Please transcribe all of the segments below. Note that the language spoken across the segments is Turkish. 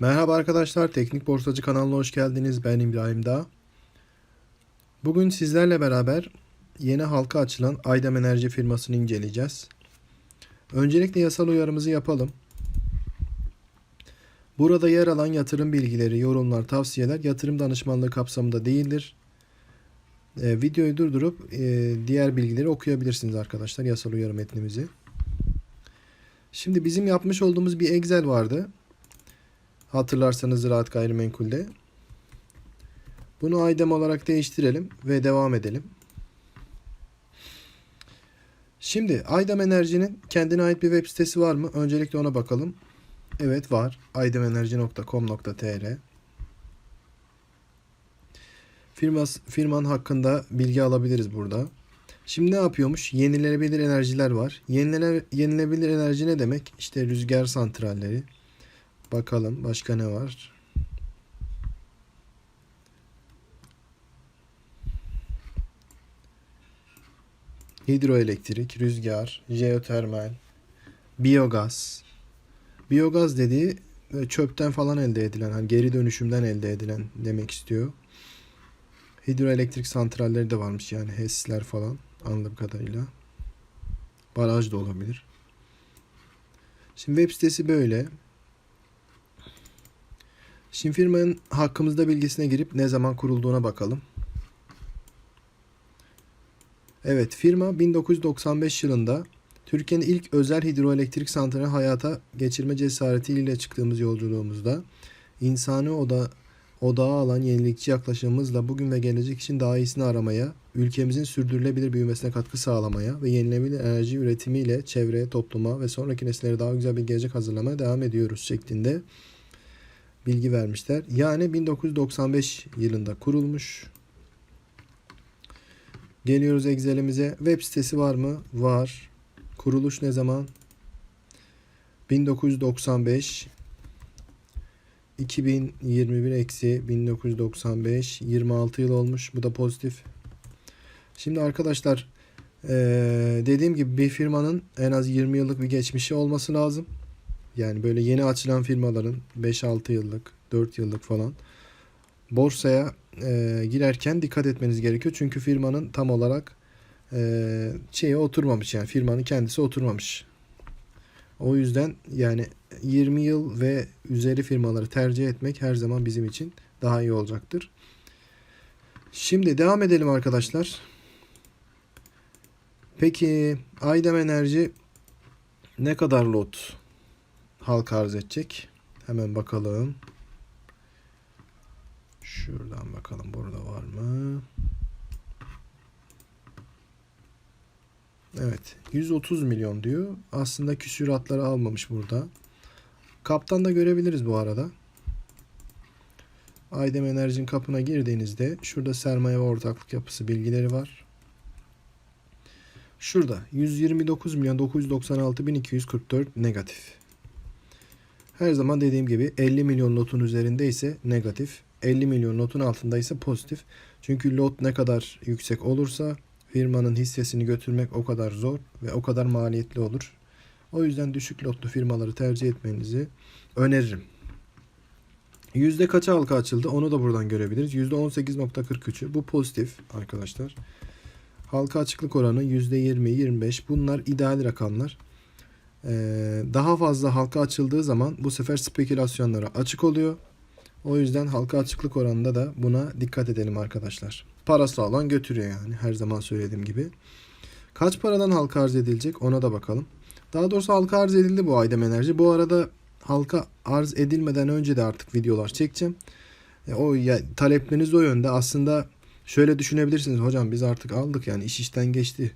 Merhaba arkadaşlar, Teknik Borsacı kanalına hoş geldiniz. Ben İbrahim Dağ. Bugün sizlerle beraber yeni halka açılan Aydem Enerji firmasını inceleyeceğiz. Öncelikle yasal uyarımızı yapalım. Burada yer alan yatırım bilgileri, yorumlar, tavsiyeler yatırım danışmanlığı kapsamında değildir. Ee, videoyu durdurup e, diğer bilgileri okuyabilirsiniz arkadaşlar yasal uyarı metnimizi. Şimdi bizim yapmış olduğumuz bir Excel vardı. Hatırlarsanız Ziraat Gayrimenkul'de. Bunu Aydem olarak değiştirelim ve devam edelim. Şimdi Aydem Enerji'nin kendine ait bir web sitesi var mı? Öncelikle ona bakalım. Evet var. aydemenerji.com.tr Firmas, firman hakkında bilgi alabiliriz burada. Şimdi ne yapıyormuş? Yenilenebilir enerjiler var. Yenilene, yenilenebilir enerji ne demek? İşte rüzgar santralleri. Bakalım başka ne var? Hidroelektrik, rüzgar, jeotermal, biyogaz. Biyogaz dediği e, çöpten falan elde edilen, hani geri dönüşümden elde edilen demek istiyor. Hidroelektrik santralleri de varmış yani HES'ler falan anladığım kadarıyla. Baraj da olabilir. Şimdi web sitesi böyle. Şimdi firmanın hakkımızda bilgisine girip ne zaman kurulduğuna bakalım. Evet firma 1995 yılında Türkiye'nin ilk özel hidroelektrik santrali hayata geçirme cesaretiyle çıktığımız yolculuğumuzda insani oda odağa alan yenilikçi yaklaşımımızla bugün ve gelecek için daha iyisini aramaya, ülkemizin sürdürülebilir büyümesine katkı sağlamaya ve yenilenebilir enerji üretimiyle çevreye, topluma ve sonraki nesillere daha güzel bir gelecek hazırlamaya devam ediyoruz şeklinde bilgi vermişler. Yani 1995 yılında kurulmuş. Geliyoruz Excel'imize. Web sitesi var mı? Var. Kuruluş ne zaman? 1995 2021 eksi 1995 26 yıl olmuş. Bu da pozitif. Şimdi arkadaşlar ee, dediğim gibi bir firmanın en az 20 yıllık bir geçmişi olması lazım. Yani böyle yeni açılan firmaların 5-6 yıllık, 4 yıllık falan borsaya e, girerken dikkat etmeniz gerekiyor. Çünkü firmanın tam olarak e, şeye oturmamış yani firmanın kendisi oturmamış. O yüzden yani 20 yıl ve üzeri firmaları tercih etmek her zaman bizim için daha iyi olacaktır. Şimdi devam edelim arkadaşlar. Peki Aydem Enerji ne kadar lot halka arz edecek? Hemen bakalım. Şuradan bakalım burada var mı? Evet 130 milyon diyor. Aslında küsuratları almamış burada. Kaptan da görebiliriz bu arada. Aydem Enerji'nin kapına girdiğinizde şurada sermaye ve ortaklık yapısı bilgileri var. Şurada 129 milyon 996 bin 244 negatif. Her zaman dediğim gibi 50 milyon lotun üzerinde ise negatif. 50 milyon lotun altında ise pozitif. Çünkü lot ne kadar yüksek olursa firmanın hissesini götürmek o kadar zor ve o kadar maliyetli olur. O yüzden düşük lotlu firmaları tercih etmenizi öneririm. Yüzde kaça halka açıldı onu da buradan görebiliriz. Yüzde 18.43'ü bu pozitif arkadaşlar. Halka açıklık oranı yüzde 20-25 bunlar ideal rakamlar. Ee, daha fazla halka açıldığı zaman bu sefer spekülasyonlara açık oluyor. O yüzden halka açıklık oranında da buna dikkat edelim arkadaşlar. Parası olan götürüyor yani her zaman söylediğim gibi. Kaç paradan halka arz edilecek ona da bakalım. Daha doğrusu halka arz edildi bu Aydem Enerji. Bu arada halka arz edilmeden önce de artık videolar çekeceğim. E, o ya, talepleriniz o yönde. Aslında şöyle düşünebilirsiniz. Hocam biz artık aldık yani iş işten geçti.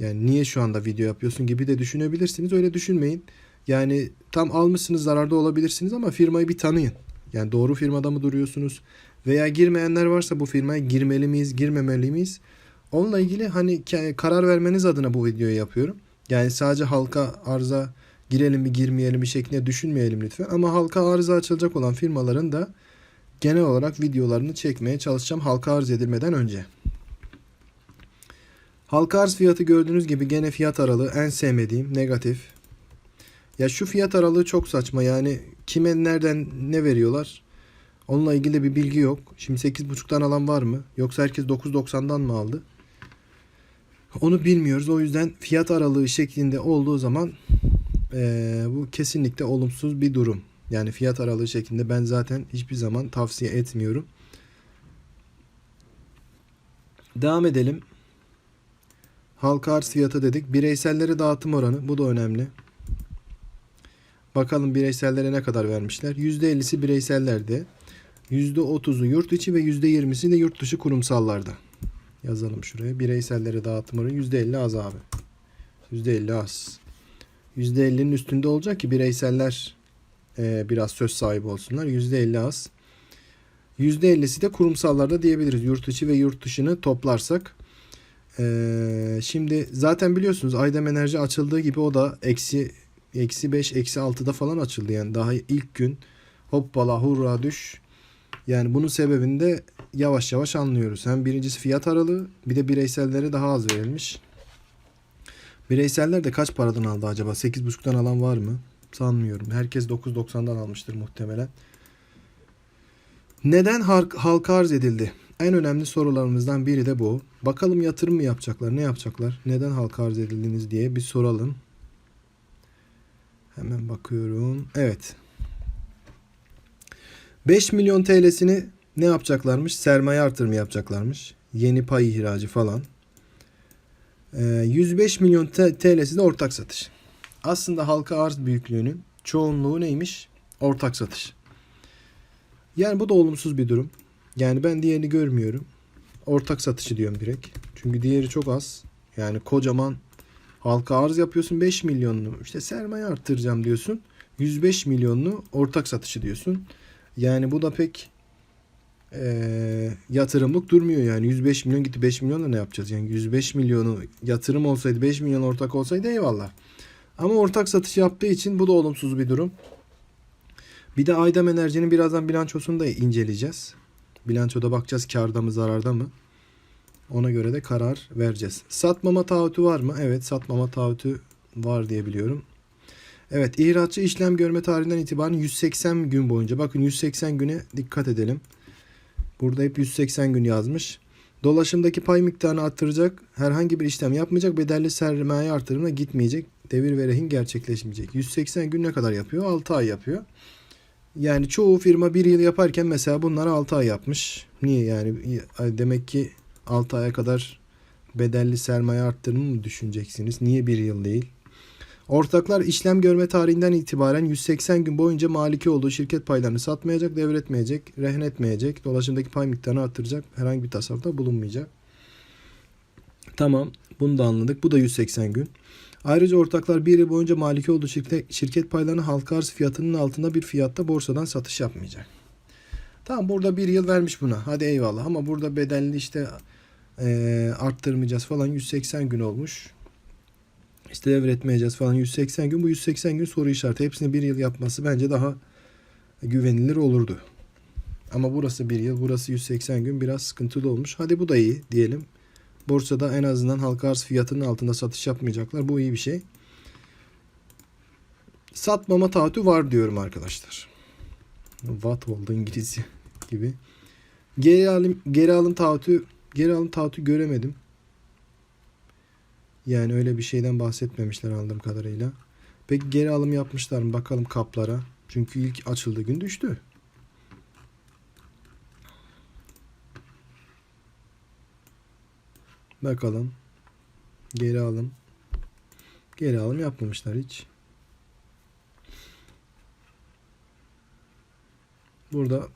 Yani niye şu anda video yapıyorsun gibi de düşünebilirsiniz. Öyle düşünmeyin. Yani tam almışsınız zararda olabilirsiniz ama firmayı bir tanıyın. Yani doğru firmada mı duruyorsunuz? Veya girmeyenler varsa bu firmaya girmeli miyiz, girmemeli miyiz? Onunla ilgili hani karar vermeniz adına bu videoyu yapıyorum. Yani sadece halka arıza girelim mi girmeyelim bir şeklinde düşünmeyelim lütfen. Ama halka arıza açılacak olan firmaların da genel olarak videolarını çekmeye çalışacağım halka arz edilmeden önce. Halka arz fiyatı gördüğünüz gibi gene fiyat aralığı en sevmediğim negatif. Ya şu fiyat aralığı çok saçma yani kime nereden ne veriyorlar? Onunla ilgili bir bilgi yok. Şimdi 8.5'tan alan var mı? Yoksa herkes 9.90'dan mı aldı? Onu bilmiyoruz. O yüzden fiyat aralığı şeklinde olduğu zaman eee, bu kesinlikle olumsuz bir durum. Yani fiyat aralığı şeklinde ben zaten hiçbir zaman tavsiye etmiyorum. Devam edelim. Halka arz fiyatı dedik. Bireysellere dağıtım oranı. Bu da önemli. Bakalım bireysellere ne kadar vermişler. %50'si bireysellerde. %30'u yurt içi ve %20'si de yurt dışı kurumsallarda. Yazalım şuraya. Bireysellere dağıtım oranı %50 az abi. %50 az. %50'nin üstünde olacak ki bireyseller e, biraz söz sahibi olsunlar. %50 az. %50'si de kurumsallarda diyebiliriz. Yurt içi ve yurt dışını toplarsak. Ee, şimdi zaten biliyorsunuz Aydem Enerji açıldığı gibi o da eksi eksi 5 eksi 6'da falan açıldı. Yani daha ilk gün hoppala hurra düş. Yani bunun sebebini de yavaş yavaş anlıyoruz. Hem birincisi fiyat aralığı bir de bireysellere daha az verilmiş. Bireyseller de kaç paradan aldı acaba? 8.5'tan alan var mı? Sanmıyorum. Herkes 9.90'dan almıştır muhtemelen. Neden halk- halka arz edildi? En önemli sorularımızdan biri de bu. Bakalım yatırım mı yapacaklar? Ne yapacaklar? Neden halka arz edildiniz diye bir soralım. Hemen bakıyorum. Evet. 5 milyon TL'sini ne yapacaklarmış? Sermaye artırımı yapacaklarmış. Yeni pay ihracı falan. Ee, 105 milyon T- TL'si de ortak satış. Aslında halka arz büyüklüğünün çoğunluğu neymiş? Ortak satış. Yani bu da olumsuz bir durum. Yani ben diğerini görmüyorum. Ortak satışı diyorum direkt. Çünkü diğeri çok az. Yani kocaman halka arz yapıyorsun 5 milyonlu. İşte sermaye arttıracağım diyorsun. 105 milyonlu ortak satışı diyorsun. Yani bu da pek eee, yatırımlık durmuyor yani. 105 milyon gitti 5 milyonla ne yapacağız? Yani 105 milyonu yatırım olsaydı 5 milyon ortak olsaydı eyvallah. Ama ortak satış yaptığı için bu da olumsuz bir durum. Bir de Aydem Enerji'nin birazdan bilançosunu da inceleyeceğiz. Bilançoda bakacağız karda mı zararda mı. Ona göre de karar vereceğiz. Satmama taahhütü var mı? Evet satmama taahhütü var diye biliyorum. Evet ihracatçı işlem görme tarihinden itibaren 180 gün boyunca bakın 180 güne dikkat edelim. Burada hep 180 gün yazmış. Dolaşımdaki pay miktarını arttıracak, herhangi bir işlem yapmayacak, bedelli sermaye artırımına gitmeyecek, devir ve rehin gerçekleşmeyecek. 180 gün ne kadar yapıyor? 6 ay yapıyor. Yani çoğu firma bir yıl yaparken mesela bunları 6 ay yapmış. Niye yani? Demek ki 6 aya kadar bedelli sermaye arttırımı mı düşüneceksiniz? Niye bir yıl değil? Ortaklar işlem görme tarihinden itibaren 180 gün boyunca maliki olduğu şirket paylarını satmayacak, devretmeyecek, rehin etmeyecek, dolaşımdaki pay miktarını arttıracak, herhangi bir tasarrufta bulunmayacak. Tamam, bunu da anladık. Bu da 180 gün. Ayrıca ortaklar bir yıl boyunca maliki olduğu şirket, şirket paylarını halka arz fiyatının altında bir fiyatta borsadan satış yapmayacak. Tamam burada bir yıl vermiş buna. Hadi eyvallah ama burada bedelli işte eee arttırmayacağız falan 180 gün olmuş. İşte devretmeyeceğiz falan 180 gün. Bu 180 gün soru işareti. Hepsini bir yıl yapması bence daha güvenilir olurdu. Ama burası bir yıl, burası 180 gün biraz sıkıntılı olmuş. Hadi bu da iyi diyelim. Borsada en azından halka arz fiyatının altında satış yapmayacaklar. Bu iyi bir şey. Satmama taahhütü var diyorum arkadaşlar. What oldu İngilizce gibi. Geri alım, geri alım taahhütü geri alım taahhütü göremedim. Yani öyle bir şeyden bahsetmemişler anladığım kadarıyla. Peki geri alım yapmışlar mı? Bakalım kaplara. Çünkü ilk açıldığı gün düştü. Bakalım. Geri alım. Geri alım yapmamışlar hiç. Burada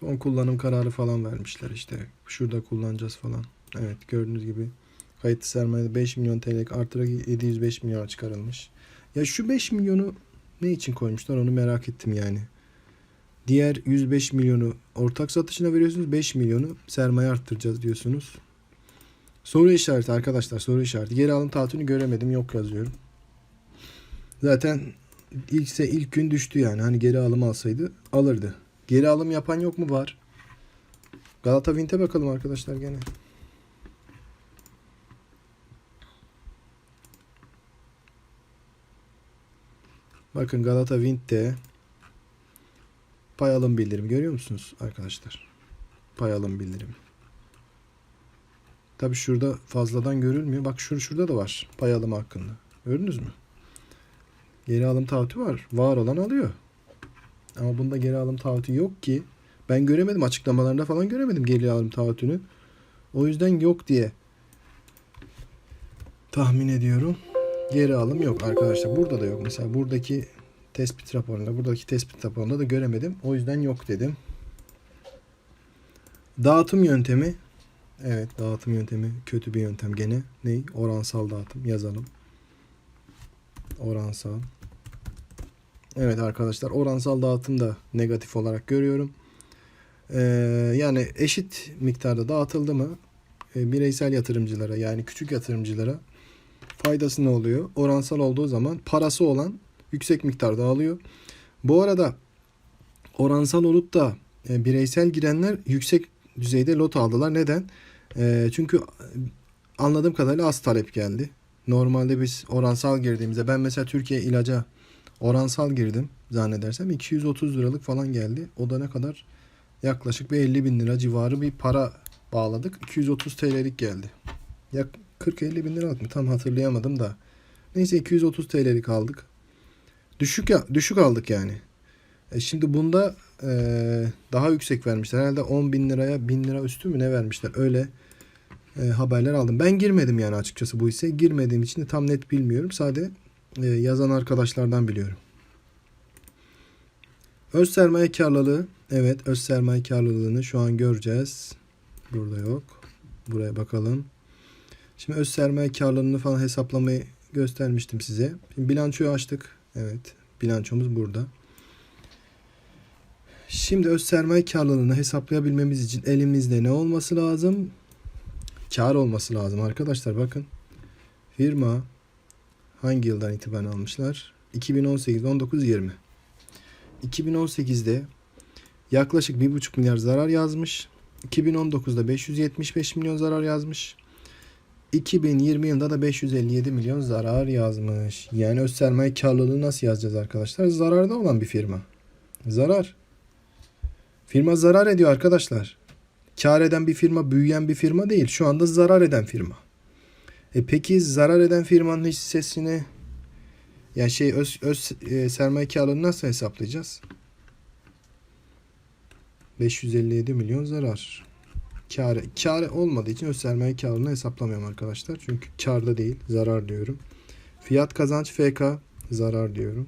son kullanım kararı falan vermişler işte. Şurada kullanacağız falan. Evet gördüğünüz gibi kayıtlı sermayede 5 milyon TL artırarak 705 milyona çıkarılmış. Ya şu 5 milyonu ne için koymuşlar onu merak ettim yani. Diğer 105 milyonu ortak satışına veriyorsunuz. 5 milyonu sermaye arttıracağız diyorsunuz. Soru işareti arkadaşlar soru işareti. Geri alım taahhütünü göremedim yok yazıyorum. Zaten ilkse ilk gün düştü yani. Hani geri alım alsaydı alırdı. Geri alım yapan yok mu? Var. Galata Wind'e bakalım arkadaşlar gene. Bakın Galata Wind'de pay alım bildirim görüyor musunuz arkadaşlar? Pay alım bildirim. Tabi şurada fazladan görülmüyor. Bak şur şurada da var pay alımı hakkında. Gördünüz mü? Geri alım taahhütü var. Var olan alıyor. Ama bunda geri alım taahhütü yok ki. Ben göremedim açıklamalarında falan göremedim geri alım taahhütünü. O yüzden yok diye tahmin ediyorum. Geri alım yok arkadaşlar. Burada da yok. Mesela buradaki tespit raporunda, buradaki tespit raporunda da göremedim. O yüzden yok dedim. Dağıtım yöntemi. Evet, dağıtım yöntemi kötü bir yöntem gene. Ney? Oransal dağıtım yazalım. Oransal. Evet arkadaşlar, oransal dağıtım da negatif olarak görüyorum. Ee, yani eşit miktarda dağıtıldı mı e, bireysel yatırımcılara yani küçük yatırımcılara faydası ne oluyor? Oransal olduğu zaman parası olan yüksek miktarda alıyor. Bu arada oransal olup da e, bireysel girenler yüksek düzeyde lot aldılar. Neden? E, çünkü anladığım kadarıyla az talep geldi. Normalde biz oransal girdiğimizde ben mesela Türkiye ilaca oransal girdim zannedersem 230 liralık falan geldi. O da ne kadar? Yaklaşık bir 50 bin lira civarı bir para bağladık. 230 TL'lik geldi. Ya 40-50 bin liralık mı? Tam hatırlayamadım da. Neyse 230 TL'lik aldık. Düşük ya, düşük aldık yani. E şimdi bunda e, daha yüksek vermişler. Herhalde 10 bin liraya 1000 lira üstü mü ne vermişler? Öyle e, haberler aldım. Ben girmedim yani açıkçası bu hisse. Girmediğim için de tam net bilmiyorum. Sade e, yazan arkadaşlardan biliyorum. Öz sermaye karlılığı. Evet öz sermaye karlılığını şu an göreceğiz. Burada yok. Buraya bakalım. Şimdi öz sermaye karlılığını falan hesaplamayı göstermiştim size. Şimdi bilançoyu açtık. Evet. Bilançomuz burada. Şimdi öz sermaye karlılığını hesaplayabilmemiz için elimizde ne olması lazım? Kar olması lazım arkadaşlar bakın. Firma hangi yıldan itibaren almışlar? 2018, 19, 20. 2018'de yaklaşık 1,5 milyar zarar yazmış. 2019'da 575 milyon zarar yazmış. 2020 yılında da 557 milyon zarar yazmış. Yani öz sermaye karlılığı nasıl yazacağız arkadaşlar? Zararda olan bir firma. Zarar. Firma zarar ediyor arkadaşlar. Kar eden bir firma, büyüyen bir firma değil. Şu anda zarar eden firma. E peki zarar eden firmanın hissesini yani şey öz, öz e, sermaye karlılığını nasıl hesaplayacağız? 557 milyon zarar. Kar, kar olmadığı için öz sermaye karını hesaplamıyorum arkadaşlar. Çünkü karda değil, zarar diyorum. Fiyat kazanç FK zarar diyorum.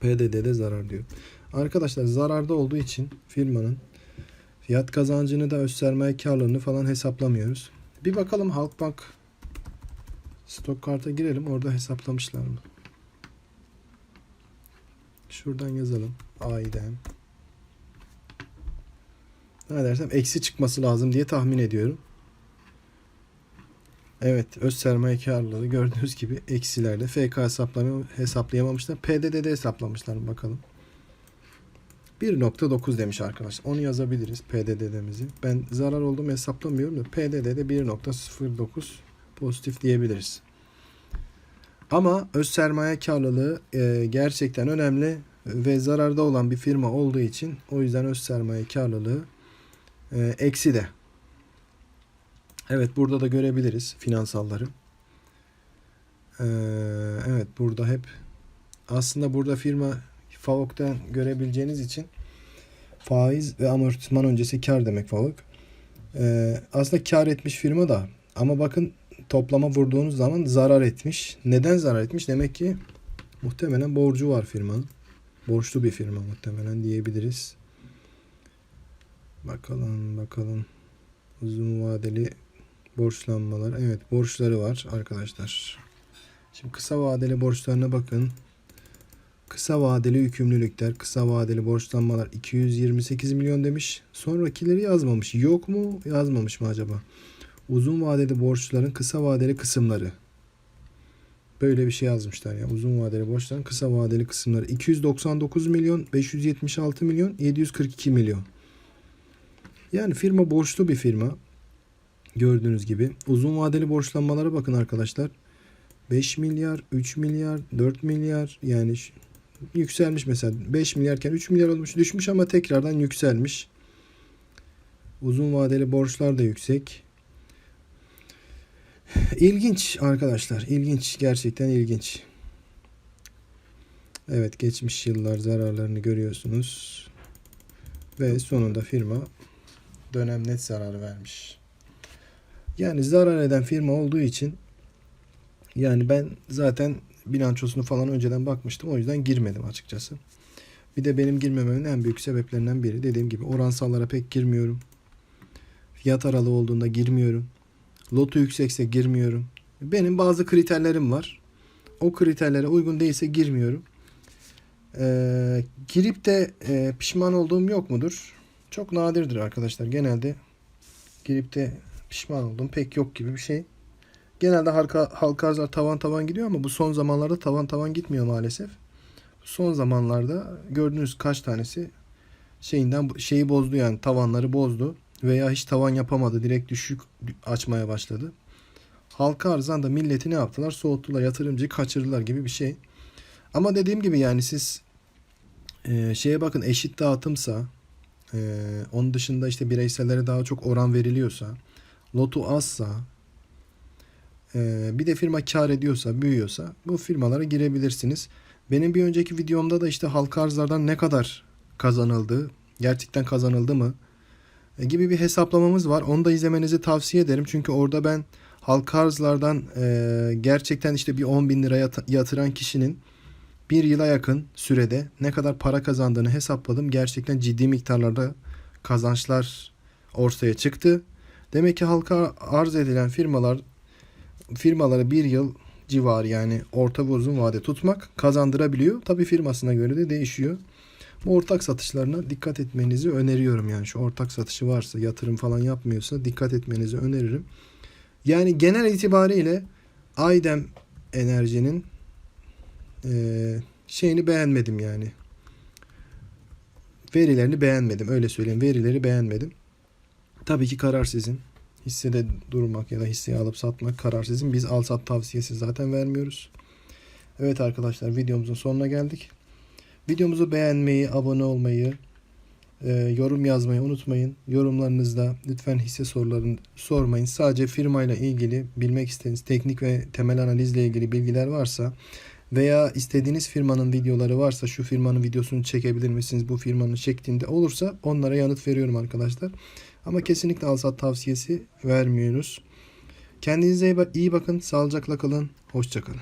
PDD'de zarar diyorum. Arkadaşlar zararda olduğu için firmanın fiyat kazancını da öz sermaye karlılığını falan hesaplamıyoruz. Bir bakalım Halkbank stok karta girelim. Orada hesaplamışlar mı? Şuradan yazalım. Aiden. Ne dersem eksi çıkması lazım diye tahmin ediyorum. Evet öz sermaye karlılığı gördüğünüz gibi eksilerde FK hesaplayamamışlar. PDD'de hesaplamışlar bakalım. 1.9 demiş arkadaşlar. Onu yazabiliriz PDD'mizi. Ben zarar olduğumu hesaplamıyorum da PDD'de 1.09 pozitif diyebiliriz. Ama öz sermaye karlılığı e, gerçekten önemli ve zararda olan bir firma olduğu için o yüzden öz sermaye karlılığı e, eksi de. Evet burada da görebiliriz finansalları. Ee, evet burada hep aslında burada firma FAVOK'tan görebileceğiniz için faiz ve amortisman öncesi kar demek FAVOK. Ee, aslında kar etmiş firma da ama bakın toplama vurduğunuz zaman zarar etmiş. Neden zarar etmiş? Demek ki muhtemelen borcu var firmanın. Borçlu bir firma muhtemelen diyebiliriz. Bakalım bakalım. Uzun vadeli borçlanmalar. Evet borçları var arkadaşlar. Şimdi kısa vadeli borçlarına bakın. Kısa vadeli yükümlülükler, kısa vadeli borçlanmalar 228 milyon demiş. Sonrakileri yazmamış. Yok mu? Yazmamış mı acaba? Uzun vadeli borçların kısa vadeli kısımları. Böyle bir şey yazmışlar ya. Uzun vadeli borçların kısa vadeli kısımları. 299 milyon, 576 milyon, 742 milyon. Yani firma borçlu bir firma. Gördüğünüz gibi. Uzun vadeli borçlanmalara bakın arkadaşlar. 5 milyar, 3 milyar, 4 milyar yani Yükselmiş mesela 5 milyarken 3 milyar olmuş düşmüş ama tekrardan yükselmiş. Uzun vadeli borçlar da yüksek. İlginç arkadaşlar. ilginç Gerçekten ilginç. Evet geçmiş yıllar zararlarını görüyorsunuz. Ve sonunda firma dönem net zarar vermiş. Yani zarar eden firma olduğu için yani ben zaten bilançosunu falan önceden bakmıştım. O yüzden girmedim açıkçası. Bir de benim girmememin en büyük sebeplerinden biri dediğim gibi oransallara pek girmiyorum. Fiyat aralığı olduğunda girmiyorum. Lotu yüksekse girmiyorum. Benim bazı kriterlerim var. O kriterlere uygun değilse girmiyorum. Ee, girip de e, pişman olduğum yok mudur? Çok nadirdir arkadaşlar. Genelde girip de pişman olduğum pek yok gibi bir şey. Genelde halka, halka arzlar tavan tavan gidiyor ama bu son zamanlarda tavan tavan gitmiyor maalesef. Son zamanlarda gördüğünüz kaç tanesi şeyinden şeyi bozdu yani tavanları bozdu veya hiç tavan yapamadı direkt düşük açmaya başladı. Halka arzdan da milleti ne yaptılar? Soğuttular, yatırımcıyı kaçırdılar gibi bir şey. Ama dediğim gibi yani siz e, şeye bakın eşit dağıtımsa e, onun dışında işte bireysellere daha çok oran veriliyorsa lotu azsa e, bir de firma kar ediyorsa büyüyorsa bu firmalara girebilirsiniz. Benim bir önceki videomda da işte halka arzlardan ne kadar kazanıldı gerçekten kazanıldı mı e, gibi bir hesaplamamız var. Onu da izlemenizi tavsiye ederim. Çünkü orada ben halka arzlardan e, gerçekten işte bir 10 bin lira yat- yatıran kişinin bir yıla yakın sürede ne kadar para kazandığını hesapladım. Gerçekten ciddi miktarlarda kazançlar ortaya çıktı. Demek ki halka arz edilen firmalar firmaları bir yıl civarı yani orta ve uzun vade tutmak kazandırabiliyor. Tabi firmasına göre de değişiyor. Bu ortak satışlarına dikkat etmenizi öneriyorum yani şu ortak satışı varsa yatırım falan yapmıyorsa dikkat etmenizi öneririm. Yani genel itibariyle Aydem Enerji'nin eee, şeyini beğenmedim yani. Verilerini beğenmedim öyle söyleyeyim verileri beğenmedim. Tabii ki karar sizin. Hissede durmak ya da hisseyi alıp satmak karar sizin. Biz al sat tavsiyesi zaten vermiyoruz. Evet arkadaşlar videomuzun sonuna geldik. Videomuzu beğenmeyi, abone olmayı, e, yorum yazmayı unutmayın. Yorumlarınızda lütfen hisse sorularını sormayın. Sadece firmayla ilgili bilmek istediğiniz teknik ve temel analizle ilgili bilgiler varsa veya istediğiniz firmanın videoları varsa şu firmanın videosunu çekebilir misiniz bu firmanın şeklinde olursa onlara yanıt veriyorum arkadaşlar. Ama kesinlikle alsat tavsiyesi vermiyoruz. Kendinize iyi bak- iyi bakın, sağlıcakla kalın, hoşçakalın.